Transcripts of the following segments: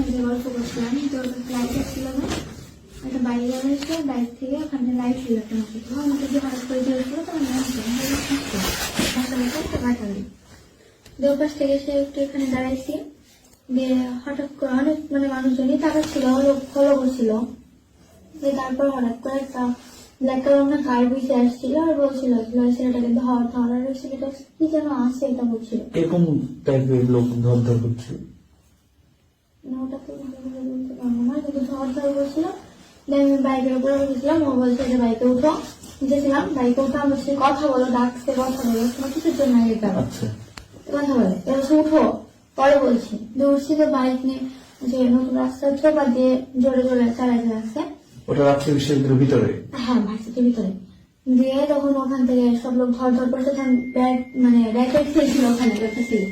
ওখান গল্প করছিলাম তো লাইট আসছিল না। একটা বাইরে যাওয়া হয়েছিল বাইক থেকে ওখানে লাইট ছিল একটা আমাকে যে হঠাৎ করে কাটালি দুপাশ থেকে সে একটু এখানে দাঁড়াইছি। দিয়ে হঠাৎ করে অনেক মানে মানুষজনই তাকাচ্ছিল লোক ফলো করছিল দিয়ে তারপর হঠাৎ করে একটা ব্ল্যাক কালার না কার বুঝে আসছিল আর বলছিল ছেলেটাকে ধর ধর আর ছেলেটা কি যেন আছে, এটা বলছিল। এরকম টাইপের লোক ধর ধর করছে না, ওটা তো ভালো করে বলতে পারব কিন্তু ধর আমি বাইকের উপরে বসেছিলাম ও বলছে যে বাইকে উঠো। গেছিলাম বাইকে উঠে আমার সাথে কথা বলো ডাকছে কথা বলো তোমার কিছুর জন্য আচ্ছা। কথা বলে এবার সে উঠো পরে বলছি। উঠছি তো বাইক নিয়ে যে নতুন রাস্তা চোপা দিয়ে জোরে জোরে চালাতে লাগছে ওটা বিশ্ববিদ্যালয়ের ভিতরে? হ্যাঁ ভার্সিটির ভিতরে। দিয়ে তখন ওখান থেকে সব লোক ধর ধর করে ব্যাগ মানে র্যাকেট খেলছিল ওখানে একটা ছিল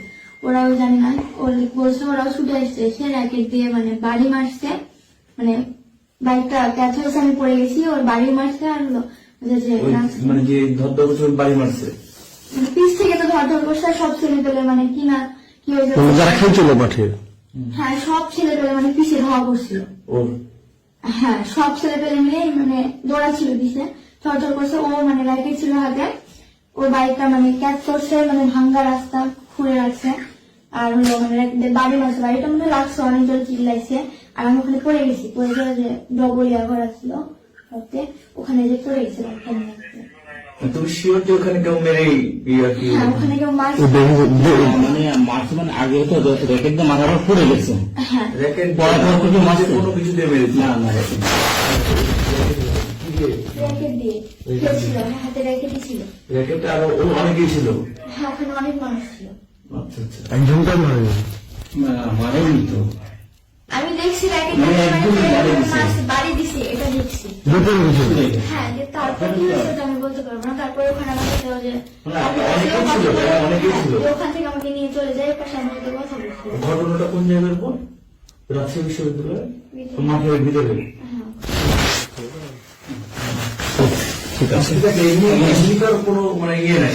ওরাও জানে না ওর বলছে ওরাও ছুটে এসছে সে র্যাকেট দিয়ে মানে বাড়ি মারছে। মানে বাইকটা ক্যাচ হয়েছে আমি পড়ে গেছি ওর বাড়ি আর হলো ওই রাস্তা- মানে যে ধর ধর করছে বাড়ি মারছে। মানে পিস থেকে তো ধর ধর করছে সব ছেলে পেলে মানে কি না কি হয়েছে মানে যারা খেলছিল মাঠে? হ্যাঁ সব ছেলে পেলে মানে পিছে ধাওয়া করছিল। হ্যাঁ সব ছেলে পেলে মিলে মানে দৌড়া ছিল দিছে চরচর করছে ও মানে রাইকেট ছিল হাতে ওর বাইকটা মানে ক্যাচ করছে মানে ভাঙ্গা রাস্তা খুঁড়ে রাখছে আর হলো মানে বাড়ি মারছে বাড়িটা মানে লাগছে অনেক জোর চিল্লাইছে। আর আমি ওখানে পড়ে গেছি। পড়ে গেলে যে ডবলিয়া ঘর ছিল রাতে ওখানে যে পড়ে গেছি রাস্তা তুমি শিওর যে ওখানে কেউ মেরে ইয়ে আর কি হ্যাঁ ওখানে কেউ মারছে ও দেখে- দে- মানে মার্চ মানে আগে তো র্যাকেট দিয়ে মাথার উপর পড়ে গেছে। হ্যাঁ। র্যাকেট পড়া দিয়ে তো কিছু কোনো কিছু দিয়ে মেরেছে। না না র্যাকেট দিয়ে? র্যাকেট দিয়ে খেলছিল আমার হাতে র্যাকেটই ছিল। র্যাকেটটা আরও ও অনেকেই ছিল। হ্যাঁ ওখানে অনেক মানুষ ছিল। আচ্ছা আচ্ছা। একজনটা মারা মারেনি তো। আমি দেখছি মানে বাড়ি দিছে। বাড়ি দিছে এটা দেখছি। হ্যাঁ যে তারপর কি হয়েছে আমি বলতে পারব না। তারপরে ওখানে আমাকে কেউ যে অনেকেই ছিল, হ্যাঁ, অনেকেই ছিল। যে ওখান থেকে আমাকে নিয়ে চলে যায় পাশে আমার সাথে কথা বলছিল ঘটনাটা কোন জায়গার পর রাজশাহী বিশ্ববিদ্যালয় মাঠের ভিতরে। হ্যাঁ। ঠিক আছে। কোনো মানে ইয়ে নাই।